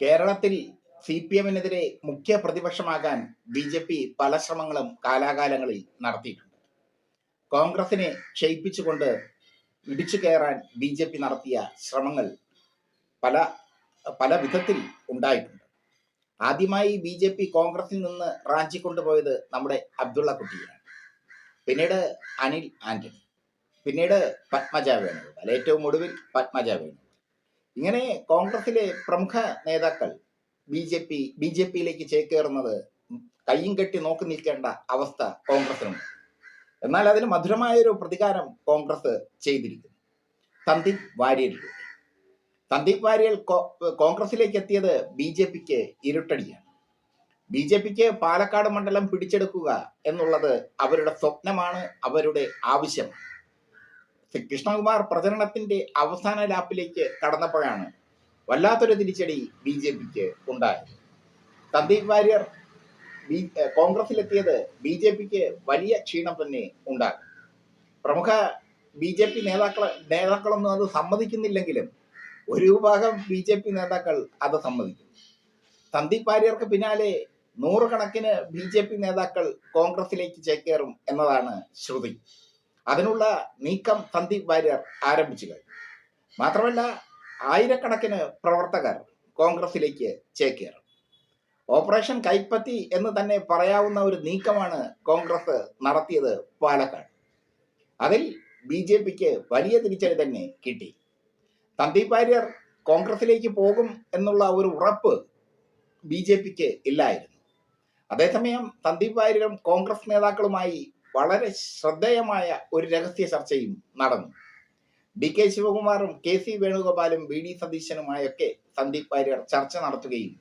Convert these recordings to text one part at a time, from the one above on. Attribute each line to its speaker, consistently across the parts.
Speaker 1: കേരളത്തിൽ C P എമ്മിനെതിരെ മുഖ്യ പ്രതിപക്ഷമാകാൻ B J P പല ശ്രമങ്ങളും കാലാകാലങ്ങളിൽ നടത്തിയിട്ടുണ്ട്. കോൺഗ്രസിനെ ക്ഷയിപ്പിച്ചുകൊണ്ട് ഇടിച്ചു കയറാൻ ബി ജെ പി നടത്തിയ ശ്രമങ്ങൾ പല പല വിധത്തിൽ ഉണ്ടായിട്ടുണ്ട്. ആദ്യമായി ബി ജെ പി കോൺഗ്രസിൽ നിന്ന് റാഞ്ചിക്കൊണ്ടുപോയത് നമ്മുടെ അബ്ദുള്ള കുട്ടിയാണ്. പിന്നീട് അനിൽ ആന്റണി. പിന്നീട് പത്മജ വേണുഗോപാൽ. ഏറ്റവും ഒടുവിൽ പത്മജ വേണുഗോപാൽ. ഇങ്ങനെ കോൺഗ്രസിലെ പ്രമുഖ നേതാക്കൾ B J P B J പിയിലേക്ക് ചേക്കേറുന്നത് കയ്യും കെട്ടി നോക്കി നിൽക്കേണ്ട അവസ്ഥ കോൺഗ്രസിനുണ്ട് എന്നാൽ അതിന് മധുരമായൊരു പ്രതികാരം കോൺഗ്രസ് ചെയ്തിരിക്കുന്നു. സന്ദീപ് വാര്യരിലൂടെ സന്ദീപ് വാര്യർ കോൺഗ്രസിലേക്ക് എത്തിയത് ബി ജെ പിക്ക് ഇരുട്ടടിയാണ്. ബി ജെ പിക്ക് പാലക്കാട് മണ്ഡലം പിടിച്ചെടുക്കുക എന്നുള്ളത് അവരുടെ സ്വപ്നമാണ് അവരുടെ ആവശ്യമാണ്. കൃഷ്ണകുമാർ പ്രചരണത്തിന്റെ അവസാന ലാപ്പിലേക്ക് കടന്നപ്പോഴാണ് വല്ലാത്തൊരു തിരിച്ചടി ബി ജെ പിക്ക് ഉണ്ടായത്. സന്ദീപ് വാര്യർ ബി കോൺഗ്രസിലെത്തിയത് ബി ജെ പിക്ക് വലിയ ക്ഷീണം തന്നെ ഉണ്ടാകും പ്രമുഖ ബി ജെ പി നേതാക്കൾ നേതാക്കളൊന്നും അത് സമ്മതിക്കുന്നില്ലെങ്കിലും ഒരു വിഭാഗം ബി ജെ പി നേതാക്കൾ അത് സമ്മതിക്കും സന്ദീപ് വാര്യർക്ക് പിന്നാലെ നൂറുകണക്കിന് ബി ജെ പി നേതാക്കൾ കോൺഗ്രസിലേക്ക് ചേക്കേറും എന്നതാണ് ശ്രുതി. അതിനുള്ള നീക്കം സന്ദീപ് വാര്യർ ആരംഭിച്ചു കഴിഞ്ഞു. മാത്രമല്ല ആയിരക്കണക്കിന് പ്രവർത്തകർ കോൺഗ്രസിലേക്ക് ചേക്കേറും. ഓപ്പറേഷൻ കൈപ്പത്തി എന്ന് തന്നെ പറയാവുന്ന ഒരു നീക്കമാണ് കോൺഗ്രസ് നടത്തിയത് പാലക്കാട്. അതിൽ ബി ജെ പിക്ക് വലിയ തിരിച്ചടി തന്നെ കിട്ടി. സന്ദീപ് വാര്യർ കോൺഗ്രസിലേക്ക് പോകും എന്നുള്ള ഒരു ഉറപ്പ് ബി ജെ പിക്ക് ഇല്ലായിരുന്നു. അതേസമയം സന്ദീപ് വാര്യരും കോൺഗ്രസ് നേതാക്കളുമായി വളരെ ശ്രദ്ധേയമായ ഒരു രഹസ്യ ചർച്ചയും നടന്നു. ഡി കെ ശിവകുമാറും കെ സി വേണുഗോപാലും വി ഡി സതീശനുമായൊക്കെ സന്ദീപ് വാര്യർ ചർച്ച നടത്തുകയും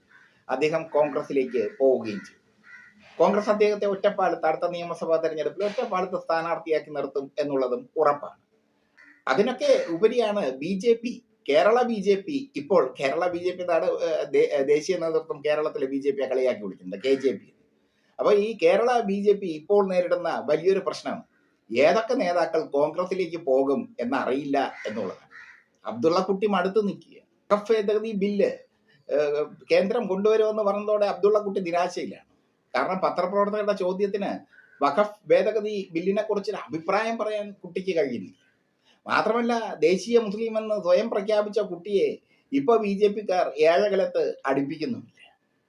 Speaker 1: അദ്ദേഹം കോൺഗ്രസിലേക്ക് പോവുകയും ചെയ്തു. കോൺഗ്രസ് അദ്ദേഹത്തെ ഒറ്റപ്പാലത്ത് അടുത്ത നിയമസഭാ തെരഞ്ഞെടുപ്പിൽ ഒറ്റപ്പാലത്ത് സ്ഥാനാർത്ഥിയാക്കി നിർത്തും എന്നുള്ളതും ഉറപ്പാണ്. അതിനൊക്കെ ഉപരിയാണ് B J P Kerala B J P ഇപ്പോൾ കേരള ബി ജെ പി ദേശീയ നേതൃത്വം കേരളത്തിലെ ബി ജെ പിയെ കളിയാക്കി വിളിക്കുന്നത് കെ ജെ പി അപ്പൊ ഈ കേരള ബി ജെ പി ഇപ്പോൾ നേരിടുന്ന വലിയൊരു പ്രശ്നം ഏതൊക്കെ നേതാക്കൾ കോൺഗ്രസിലേക്ക് പോകും എന്നറിയില്ല എന്നുള്ളതാണ് അബ്ദുള്ള കുട്ടി മടുത്തു നിൽക്കുക ഭേദഗതി ബില്ല് കേന്ദ്രം കൊണ്ടുവരുമെന്ന് പറഞ്ഞതോടെ അബ്ദുള്ള കുട്ടി നിരാശയിലാണ്. കാരണം പത്രപ്രവർത്തകരുടെ ചോദ്യത്തിന് വഖഫ് ഭേദഗതി ബില്ലിനെ കുറിച്ച് അഭിപ്രായം പറയാൻ കുട്ടിക്ക് കഴിയുന്നില്ല. മാത്രമല്ല ദേശീയ മുസ്ലിം എന്ന് സ്വയം പ്രഖ്യാപിച്ച കുട്ടിയെ ഇപ്പൊ ബി ജെ പിക്കാർ ഏഴകലത്ത് അടുപ്പിക്കുന്നുമില്ല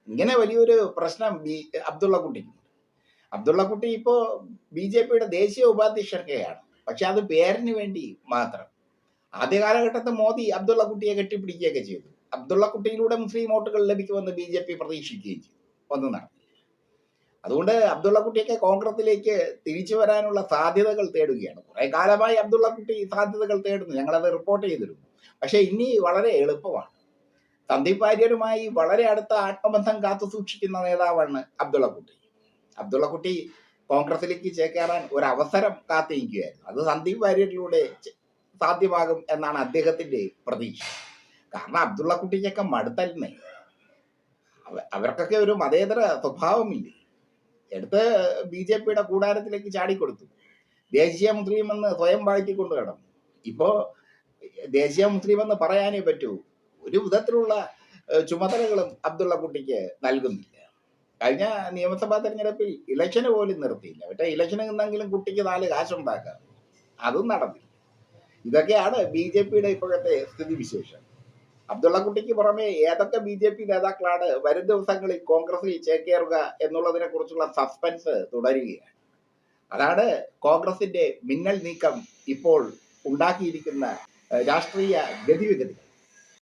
Speaker 1: ഇങ്ങനെ വലിയൊരു പ്രശ്നം ബി അബ്ദുള്ള കുട്ടിക്ക് അബ്ദുള്ള കുട്ടി ഇപ്പോ ബി ജെ പിയുടെ ദേശീയ ഉപാധ്യക്ഷക്കെയാണ് പക്ഷെ അത് പേരിന് വേണ്ടി മാത്രം. ആദ്യ കാലഘട്ടത്തിൽ മോദി അബ്ദുള്ള കുട്ടിയെ കെട്ടിപ്പിടിക്കുകയൊക്കെ ചെയ്തു. അബ്ദുള്ള കുട്ടിയിലൂടെ മുസ്ലിം വോട്ടുകൾ ലഭിക്കുമെന്ന് ബി ജെ പി പ്രതീക്ഷിക്കുകയും ചെയ്തു. ഒന്നും നടന്നില്ല. അതുകൊണ്ട് അബ്ദുള്ള കുട്ടിയൊക്കെ കോൺഗ്രസിലേക്ക് തിരിച്ചു വരാനുള്ള സാധ്യതകൾ തേടുകയാണ്. കുറെ കാലമായി അബ്ദുള്ള കുട്ടി സാധ്യതകൾ തേടുന്നു. ഞങ്ങളത് റിപ്പോർട്ട് ചെയ്തിരുന്നു. പക്ഷെ ഇനി വളരെ എളുപ്പമാണ്. സന്ദീപ് വാര്യരുമായി വളരെ അടുത്ത ആത്മബന്ധം കാത്തു സൂക്ഷിക്കുന്ന നേതാവാണ് അബ്ദുള്ള കുട്ടി. അബ്ദുള്ള കുട്ടി കോൺഗ്രസിലേക്ക് ചേക്കേറാൻ ഒരു അവസരം കാത്തിരിക്കുകയായിരുന്നു. അത് സന്ദീപ് വാര്യരിലൂടെ സാധ്യമാകും എന്നാണ് അദ്ദേഹത്തിന്റെ പ്രതീക്ഷ. കാരണം അബ്ദുള്ള കുട്ടിക്കൊക്കെ മടുത്തല്ലേ അവ- അവർക്കൊക്കെ ഒരു മതേതര സ്വഭാവമില്ലേ. എടുത്ത് ബി ജെ പിയുടെ കൂടാരത്തിലേക്ക് ചാടിക്കൊടുത്തു. ദേശീയ മുസ്ലിം എന്ന് സ്വയം വാഴ്ത്തിക്കൊണ്ട് കിടന്നു ഇപ്പോ ദേശീയ മുസ്ലിം എന്ന് പറയാനേ പറ്റൂ. ഒരു വിധത്തിലുള്ള ചുമതലകളും അബ്ദുള്ള കുട്ടിക്ക് നൽകുന്നില്ല. കഴിഞ്ഞ നിയമസഭാ തെരഞ്ഞെടുപ്പിൽ ഇലക്ഷന് പോലും നിർത്തിയില്ല. മറ്റേ ഇലക്ഷന് നിന്നെങ്കിലും കുട്ടിക്ക് നാല് കാശുണ്ടാക്കാം. അതും നടന്നില്ല. ഇതൊക്കെയാണ് ബി ജെ പിയുടെ ഇപ്പോഴത്തെ സ്ഥിതിവിശേഷം. അബ്ദുള്ള കുട്ടിക്ക് പുറമെ ഏതൊക്കെ ബി ജെ പി നേതാക്കളാണ് വരും ദിവസങ്ങളിൽ കോൺഗ്രസിൽ ചേക്കേറുക എന്നുള്ളതിനെ കുറിച്ചുള്ള സസ്പെൻസ് തുടരുകയാണ്. അതാണ് കോൺഗ്രസിന്റെ മിന്നൽ നീക്കം ഇപ്പോൾ ഉണ്ടാക്കിയിരിക്കുന്ന രാഷ്ട്രീയ ഗതിവിഗതികൾ.